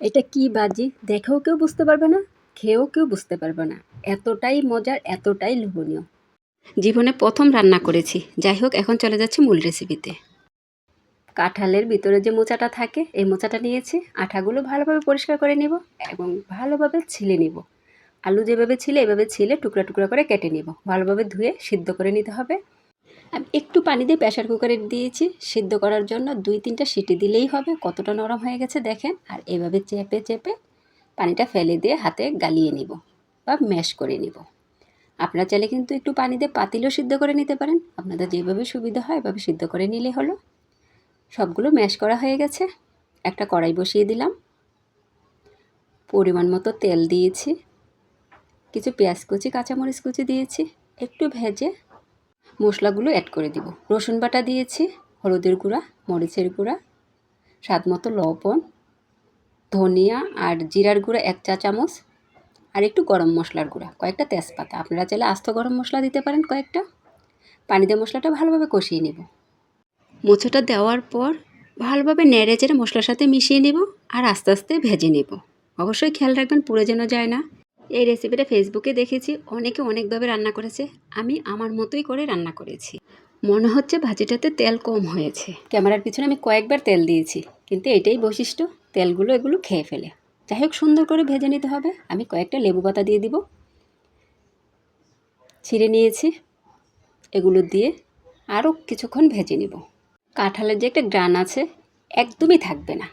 এটা কি বাজি? দেখেও কেউ বুঝতে পারবে না খেয়েও কেউ বুঝতে পারবে না। এতটাই মজার এতটাই লোভনীয়। জীবনে প্রথম রান্না করেছি। যাই হোক এখন চলে যাচ্ছে মূল রেসিপিতে কাঁঠালের ভিতরে যে মোচাটা থাকে এই মোচাটা নিয়েছি। আঠাগুলো ভালোভাবে পরিষ্কার করে নিব এবং ভালোভাবে ছিলে নিব। আলু যেভাবে ছিলে এভাবে ছিলে টুকরা টুকরা করে কেটে নিব। ভালোভাবে ধুয়ে সিদ্ধ করে নিতে হবে। আমি, একটু পানি দিয়ে প্রেশার কুকারে দিয়েছি, সিদ্ধ করার জন্য দুই তিনটা সিটি দিলেই হবে, কতটা নরম হয়ে গেছে দেখেন। আর এভাবে চেপে চেপে পানিটা ফেলে দিয়ে হাতে গালিয়ে নিব বা ম্যাশ করে নিব। আপনারা চাইলে কিন্তু একটু পানি দিয়ে পাতিলেও সিদ্ধ করে নিতে পারেন। আপনাদের যেভাবে সুবিধা হয় এভাবে সিদ্ধ করে নিলে হলো। সবগুলো ম্যাশ করা হয়ে গেছে। একটা কড়াই বসিয়ে দিলাম। পরিমাণ মতো তেল দিয়েছি। কিছু পেঁয়াজ কুচি, কাঁচামরিচ কুচি দিয়েছি। একটু ভেজে মশলাগুলো অ্যাড করে দিব। রসুন বাটা দিয়েছি, হলুদের গুঁড়া, মরিচের গুঁড়া, স্বাদ মতো লবণ, ধনিয়া আর জিরার গুঁড়া এক চা চামচ আর একটু গরম মশলার গুঁড়া, কয়েকটা তেজপাতা। আপনারা চাইলে আস্ত গরম মশলা দিতে পারেন কয়েকটা। পানি দিয়ে মশলাটা ভালোভাবে কষিয়ে নেব। মোচাটা দেওয়ার পর ভালোভাবে নেড়ে চেড়ে মশলার সাথে মিশিয়ে নেব আর আস্তে আস্তে ভেজে নেব। অবশ্যই খেয়াল রাখবেন পুড়ে যেন যায় না। এই রেসিপিটা ফেসবুকে দেখেছি, অনেকে অনেকভাবে রান্না করেছে। আমি আমার মতোই করে রান্না করেছি। মনে হচ্ছে ভাজিটাতে তেল কম হয়েছে। ক্যামেরার পিছনে আমি কয়েকবার তেল দিয়েছি, কিন্তু এটাই বৈশিষ্ট্য, তেলগুলো এগুলো খেয়ে ফেলে। যাই হোক, সুন্দর করে ভেজে নিতে হবে। আমি কয়েকটা লেবু পাতা দিয়ে দিব। ছিঁড়ে নিয়েছি। এগুলো দিয়ে আরও কিছুক্ষণ ভেজে নিব। কাঁঠালের যে একটা গ্রান আছে, একদমই থাকবে না।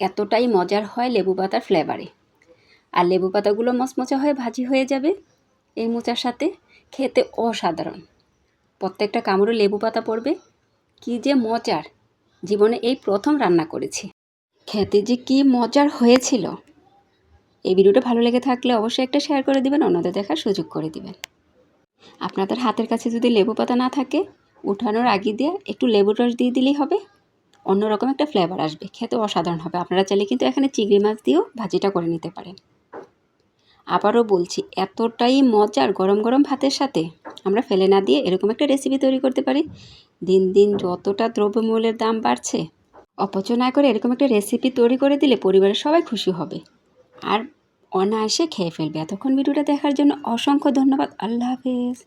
এতটাই মজার হয় লেবু পাতার ফ্লেভারে আর লেবু পাতাগুলো মচমচা হয়ে ভাজি হয়ে যাবে এই মোচার সাথে। খেতে অসাধারণ। প্রত্যেকটা কামড়ে লেবু পাতা পড়বে। কি যে মজার। জীবনে এই প্রথম রান্না করেছি। খেতে যে কি মজার হয়েছিল। এই ভিডিওটা ভালো লেগে থাকলে অবশ্যই একটা শেয়ার করে দিবেন, অন্যদের দেখার সুযোগ করে দিবেন। আপনাদের হাতের কাছে যদি লেবু পাতা না থাকে, উঠানোর আগে দিয়ে একটু লেবুর রস দিয়ে দিলেই হবে। অন্যরকম একটা ফ্লেভার আসবে। খেতে অসাধারণ হবে। আপনারা চাইলে কিন্তু এখানে চিংড়ি মাছ দিয়েও ভাজিটা করে নিতে পারেন। আবারও বলছি, এতটাই মজার গরম গরম ভাতের সাথে আমরা ফেলে না দিয়ে এরকম একটা রেসিপি তৈরি করতে পারি। দিন দিন যতটা দ্রব্যমূল্যের দাম বাড়ছে, অপচয় না করে এরকম একটা রেসিপি তৈরি করে দিলে পরিবারের সবাই খুশি হবে। আর অনায়াসে খেয়ে ফেলবে। এতক্ষণ ভিডিওটা দেখার জন্য অসংখ্য ধন্যবাদ। আল্লাহ হাফেজ।